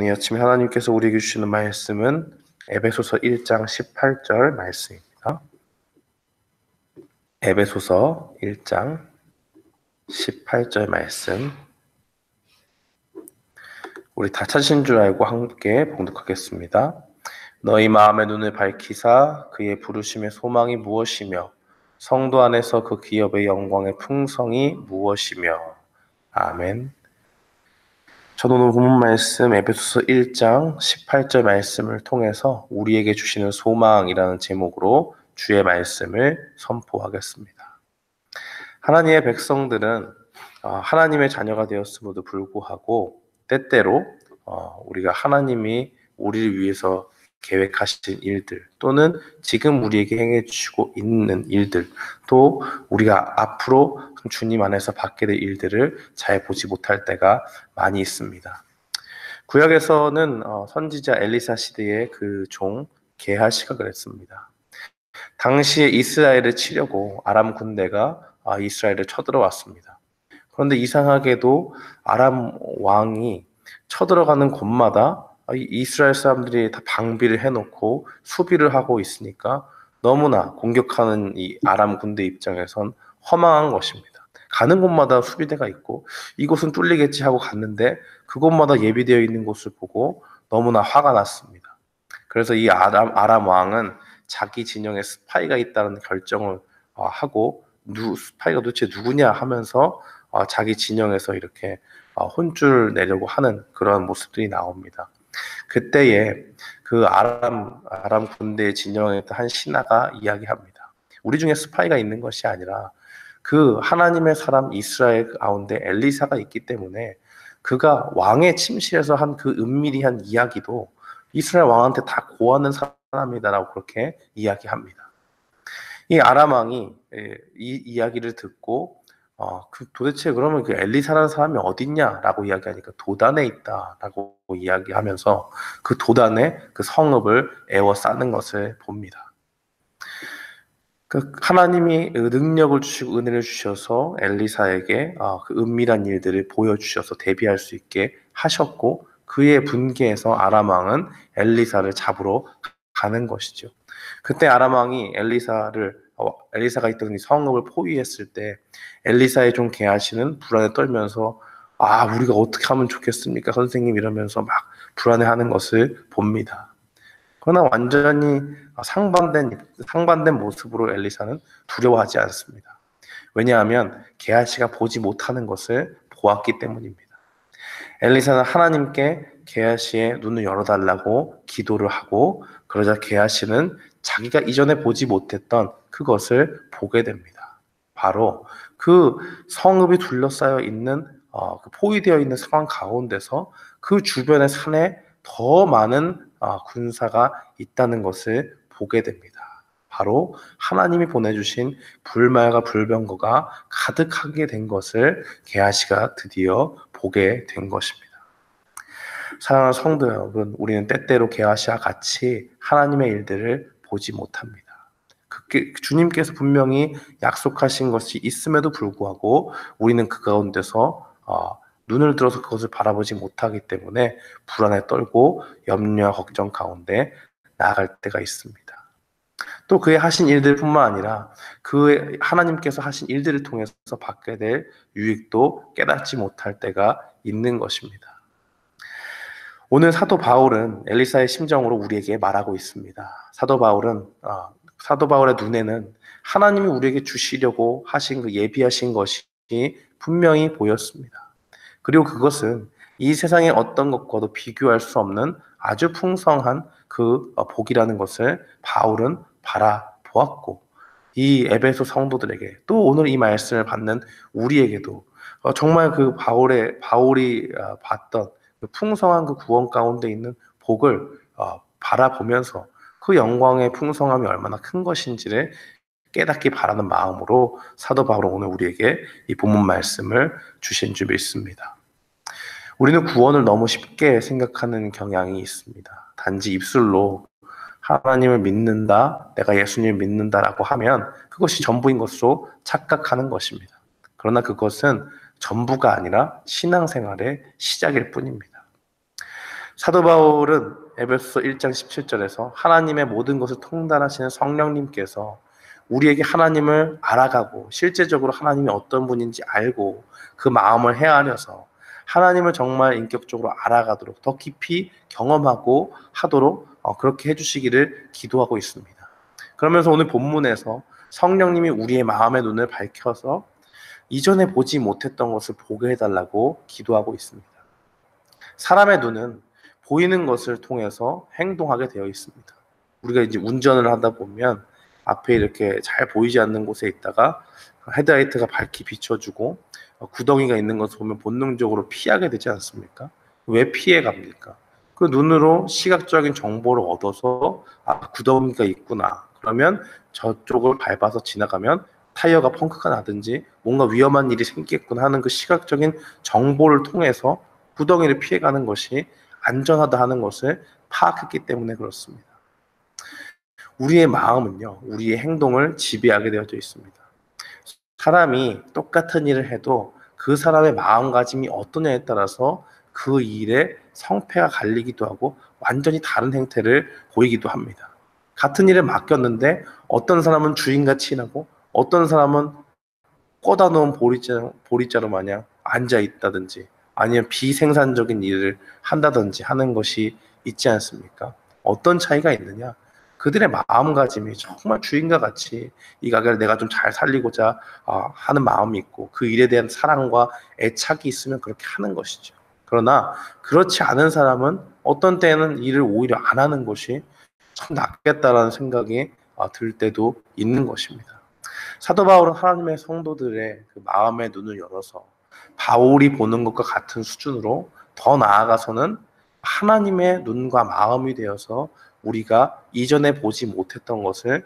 오늘 아침에 하나님께서 우리에게 주시는 말씀은 에베소서 1장 18절 말씀입니다. 에베소서 1장 18절 말씀. 우리 다 찾으신 줄 알고 함께 봉독하겠습니다. 너희 마음의 눈을 밝히사 그의 부르심의 소망이 무엇이며 성도 안에서 그 기업의 영광의 풍성이 무엇이며 아멘. 저도 오늘 본문 말씀 에베소서 1장 18절 말씀을 통해서 우리에게 주시는 소망이라는 제목으로 주의 말씀을 선포하겠습니다. 하나님의 백성들은 어, 하나님의 자녀가 되었음에도 불구하고 때때로 어, 우리가 하나님이 우리를 위해서 계획하신 일들 또는 지금 우리에게 행해 주시고 있는 일들 또 우리가 앞으로 주님 안에서 받게 될 일들을 잘 보지 못할 때가 많이 있습니다. 구약에서는 어, 선지자 엘리사 시대의 그 종 게하시가 그랬습니다. 당시에 이스라엘을 치려고 아람 군대가 아, 이스라엘을 쳐들어왔습니다. 그런데 이상하게도 아람 왕이 쳐들어가는 곳마다 아, 이스라엘 사람들이 다 방비를 해놓고 수비를 하고 있으니까 너무나 공격하는 이 아람 군대 입장에선 허망한 것입니다. 가는 곳마다 수비대가 있고 이곳은 뚫리겠지 하고 갔는데 그곳마다 예비되어 있는 곳을 보고 너무나 화가 났습니다. 그래서 이 아람, 아람 왕은 자기 진영에 스파이가 있다는 결정을 어, 하고 누, 스파이가 도대체 누구냐 하면서 어, 자기 진영에서 이렇게 어, 혼쭐 내려고 하는 그런 모습들이 나옵니다. 그때에 그 아람 아람 군대 진영에 한 신하가 이야기합니다. 우리 중에 스파이가 있는 것이 아니라 그 하나님의 사람 이스라엘 가운데 엘리사가 있기 때문에 그가 왕의 침실에서 한 그 은밀히 한 이야기도 이스라엘 왕한테 다 고하는 사람이다라고 그렇게 이야기합니다. 이 아람 왕이 예, 이 이야기를 듣고 어, 그 도대체 그러면 그 엘리사라는 사람이 어딨냐라고 이야기하니까 도단에 있다라고 이야기하면서 그 도단에 그 성읍을 에워싸는 것을 봅니다. 그 하나님이 능력을 주시고 은혜를 주셔서 엘리사에게 어, 그 은밀한 일들을 보여주셔서 대비할 수 있게 하셨고 그의 분계에서 아람 왕은 엘리사를 잡으러 가는 것이죠. 그때 아람 왕이 엘리사를 어, 엘리사가 있던 이 성읍을 포위했을 때 엘리사의 종 게하시는 불안에 떨면서 아 우리가 어떻게 하면 좋겠습니까 선생님 이러면서 막 불안해하는 것을 봅니다. 그러나 완전히 상반된 상반된 모습으로 엘리사는 두려워하지 않습니다. 왜냐하면 게하시가 보지 못하는 것을 보았기 때문입니다. 엘리사는 하나님께 게하시의 눈을 열어달라고 기도를 하고 그러자 게하시는 자기가 이전에 보지 못했던 그것을 보게 됩니다. 바로 그 성읍이 둘러싸여 있는 어, 그 포위되어 있는 상황 가운데서 그 주변의 산에 더 많은 어, 군사가 있다는 것을 보게 됩니다. 바로 하나님이 보내주신 불말과 불병거가 가득하게 된 것을 게하시가 드디어 보게 된 것입니다. 사랑하는 성도 여러분, 우리는 때때로 게하시와 같이 하나님의 일들을 보지 못합니다. 그 주님께서 분명히 약속하신 것이 있음에도 불구하고 우리는 그 가운데서 어, 눈을 들어서 그것을 바라보지 못하기 때문에 불안에 떨고 염려와 걱정 가운데 나아갈 때가 있습니다. 또 그의 하신 일들뿐만 아니라 그 하나님께서 하신 일들을 통해서 받게 될 유익도 깨닫지 못할 때가 있는 것입니다. 오늘 사도 바울은 엘리사의 심정으로 우리에게 말하고 있습니다. 사도 바울은 어, 사도 바울의 눈에는 하나님이 우리에게 주시려고 하신 그 예비하신 것이 분명히 보였습니다. 그리고 그것은 이 세상의 어떤 것과도 비교할 수 없는 아주 풍성한 그 어, 복이라는 것을 바울은 바라보았고 이 에베소 성도들에게 또 오늘 이 말씀을 받는 우리에게도 어, 정말 그 바울의 바울이 봤던 그 풍성한 그 구원 가운데 있는 복을 어, 바라보면서 그 영광의 풍성함이 얼마나 큰 것인지를 깨닫기 바라는 마음으로 사도 바울은 오늘 우리에게 이 본문 말씀을 주신 줄 믿습니다. 우리는 구원을 너무 쉽게 생각하는 경향이 있습니다. 단지 입술로 하나님을 믿는다, 내가 예수님을 믿는다라고 하면 그것이 전부인 것으로 착각하는 것입니다. 그러나 그것은 전부가 아니라 신앙생활의 시작일 뿐입니다. 사도 바울은 에베소 1장 17절에서 하나님의 모든 것을 통달하시는 성령님께서 우리에게 하나님을 알아가고 실제적으로 하나님이 어떤 분인지 알고 그 마음을 헤아려서 하나님을 정말 인격적으로 알아가도록 더 깊이 경험하고 하도록 어, 그렇게 해주시기를 기도하고 있습니다. 그러면서 오늘 본문에서 성령님이 우리의 마음의 눈을 밝혀서 이전에 보지 못했던 것을 보게 해달라고 기도하고 있습니다. 사람의 눈은 보이는 것을 통해서 행동하게 되어 있습니다. 우리가 이제 운전을 하다 보면 앞에 이렇게 잘 보이지 않는 곳에 있다가 헤드라이트가 밝게 비춰주고 구덩이가 있는 것을 보면 본능적으로 피하게 되지 않습니까? 왜 피해 갑니까? 그 눈으로 시각적인 정보를 얻어서 아 구덩이가 있구나. 그러면 저쪽을 밟아서 지나가면 타이어가 펑크가 나든지 뭔가 위험한 일이 생기겠구나 하는 그 시각적인 정보를 통해서 구덩이를 피해가는 것이 안전하다 하는 것을 파악했기 때문에 그렇습니다. 우리의 마음은요, 우리의 행동을 지배하게 되어져 있습니다. 사람이 똑같은 일을 해도 그 사람의 마음가짐이 어떠냐에 따라서 그 일의 성패가 갈리기도 하고 완전히 다른 행태를 보이기도 합니다. 같은 일을 맡겼는데 어떤 사람은 주인같이 일하고 어떤 사람은 꽂아 놓은 보리자, 보리자루 마냥 앉아 있다든지 아니면 비생산적인 일을 한다든지 하는 것이 있지 않습니까? 어떤 차이가 있느냐? 그들의 마음가짐이 정말 주인과 같이 이 가게를 내가 좀 잘 살리고자 어, 하는 마음이 있고 그 일에 대한 사랑과 애착이 있으면 그렇게 하는 것이죠. 그러나 그렇지 않은 사람은 어떤 때는 일을 오히려 안 하는 것이 참 낫겠다라는 생각이 어, 들 때도 있는 것입니다. 사도 바울은 하나님의 성도들의 그 마음의 눈을 열어서 바울이 보는 것과 같은 수준으로 더 나아가서는 하나님의 눈과 마음이 되어서 우리가 이전에 보지 못했던 것을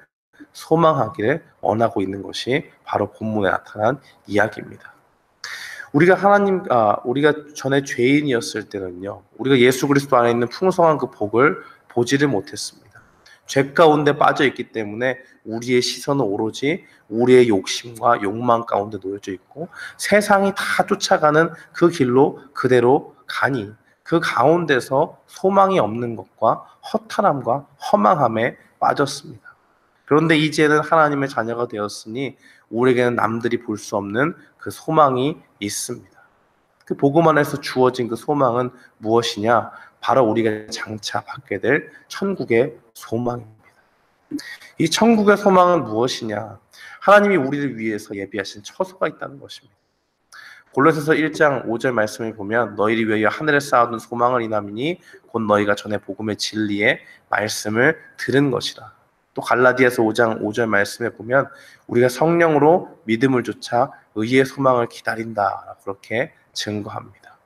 소망하기를 원하고 있는 것이 바로 본문에 나타난 이야기입니다. 우리가 하나님, 아, 우리가 전에 죄인이었을 때는요, 우리가 예수 그리스도 안에 있는 풍성한 그 복을 보지를 못했습니다. 죄 가운데 빠져 있기 때문에 우리의 시선은 오로지 우리의 욕심과 욕망 가운데 놓여져 있고 세상이 다 쫓아가는 그 길로 그대로 가니 그 가운데서 소망이 없는 것과 허탈함과 허망함에 빠졌습니다. 그런데 이제는 하나님의 자녀가 되었으니 우리에게는 남들이 볼 수 없는 그 소망이 있습니다. 그 복음 안에서 주어진 그 소망은 무엇이냐? 바로 우리가 장차 받게 될 천국의 소망입니다. 이 천국의 소망은 무엇이냐? 하나님이 우리를 위해서 예비하신 처소가 있다는 것입니다. 골로새서 1장 5절 말씀을 보면 너희를 위하여 하늘에 쌓아둔 소망을 인함이니 곧 너희가 전에 복음의 진리의 말씀을 들은 것이라. 또 갈라디아서 5장 5절 말씀에 보면 우리가 성령으로 믿음을 쫓아 의의 소망을 기다린다. 그렇게 증거합니다.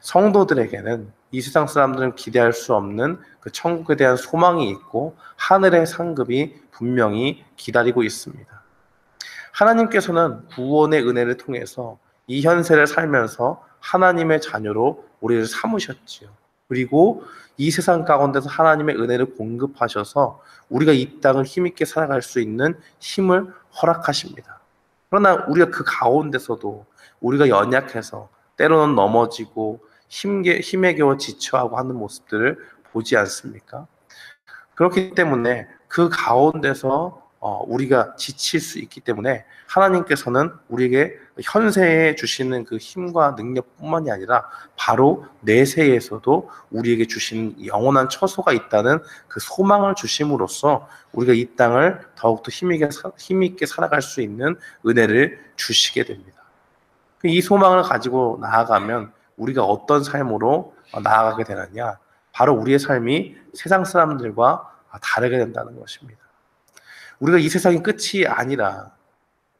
성도들에게는 이 세상 사람들은 기대할 수 없는 그 천국에 대한 소망이 있고 하늘의 상급이 분명히 기다리고 있습니다. 하나님께서는 구원의 은혜를 통해서 이 현세를 살면서 하나님의 자녀로 우리를 삼으셨지요. 그리고 이 세상 가운데서 하나님의 은혜를 공급하셔서 우리가 이 땅을 힘있게 살아갈 수 있는 힘을 허락하십니다. 그러나 우리가 그 가운데서도 우리가 연약해서 때로는 넘어지고 힘게, 힘에 겨워 지쳐하고 하는 모습들을 보지 않습니까? 그렇기 때문에 그 가운데서 어, 우리가 지칠 수 있기 때문에 하나님께서는 우리에게 현세에 주시는 그 힘과 능력뿐만이 아니라 바로 내세에서도 우리에게 주시는 영원한 처소가 있다는 그 소망을 주심으로써 우리가 이 땅을 더욱더 힘있게, 힘있게 살아갈 수 있는 은혜를 주시게 됩니다. 이 소망을 가지고 나아가면 우리가 어떤 삶으로 나아가게 되느냐? 바로 우리의 삶이 세상 사람들과 다르게 된다는 것입니다. 우리가 이 세상이 끝이 아니라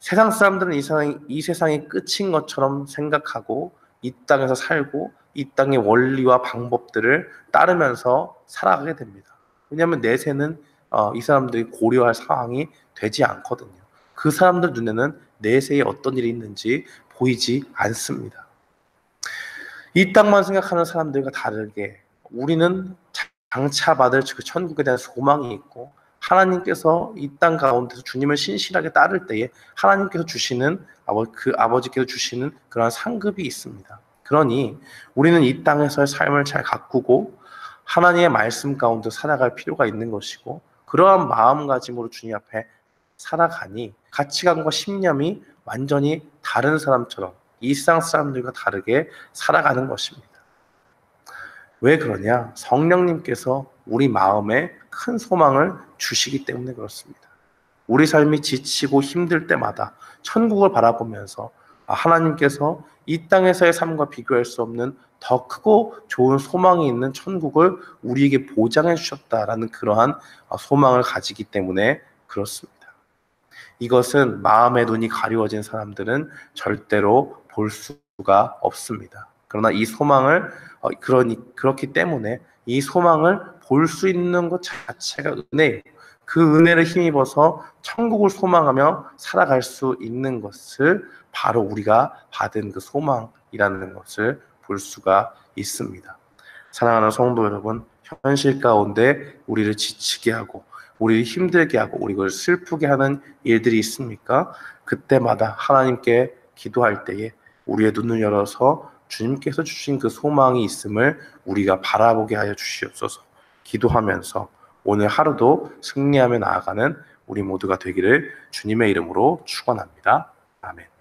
세상 사람들은 이 세상이, 이 세상이 끝인 것처럼 생각하고 이 땅에서 살고 이 땅의 원리와 방법들을 따르면서 살아가게 됩니다. 왜냐하면 내세는 어, 이 사람들이 고려할 상황이 되지 않거든요. 그 사람들 눈에는 내세에 어떤 일이 있는지 보이지 않습니다. 이 땅만 생각하는 사람들과 다르게 우리는 장차 받을 그 천국에 대한 소망이 있고 하나님께서 이 땅 가운데서 주님을 신실하게 따를 때에 하나님께서 주시는 그 아버지께서 주시는 그러한 상급이 있습니다. 그러니 우리는 이 땅에서의 삶을 잘 가꾸고 하나님의 말씀 가운데 살아갈 필요가 있는 것이고 그러한 마음가짐으로 주님 앞에 살아가니 가치관과 신념이 완전히 다른 사람처럼 일상 사람들과 다르게 살아가는 것입니다. 왜 그러냐? 성령님께서 우리 마음에 큰 소망을 주시기 때문에 그렇습니다. 우리 삶이 지치고 힘들 때마다 천국을 바라보면서 아, 하나님께서 이 땅에서의 삶과 비교할 수 없는 더 크고 좋은 소망이 있는 천국을 우리에게 보장해 주셨다라는 그러한 아, 소망을 가지기 때문에 그렇습니다. 이것은 마음의 눈이 가리워진 사람들은 절대로 볼 수가 없습니다. 그러나 이 소망을 어, 그러니 그렇기 때문에 이 소망을 볼 수 있는 것 자체가 은혜예요. 그 은혜를 힘입어서 천국을 소망하며 살아갈 수 있는 것을 바로 우리가 받은 그 소망이라는 것을 볼 수가 있습니다. 사랑하는 성도 여러분, 현실 가운데 우리를 지치게 하고 우리를 힘들게 하고 우리를 슬프게 하는 일들이 있습니까? 그때마다 하나님께 기도할 때에 우리의 눈을 열어서 주님께서 주신 그 소망이 있음을 우리가 바라보게 하여 주시옵소서. 기도하면서 오늘 하루도 승리하며 나아가는 우리 모두가 되기를 주님의 이름으로 축원합니다. 아멘.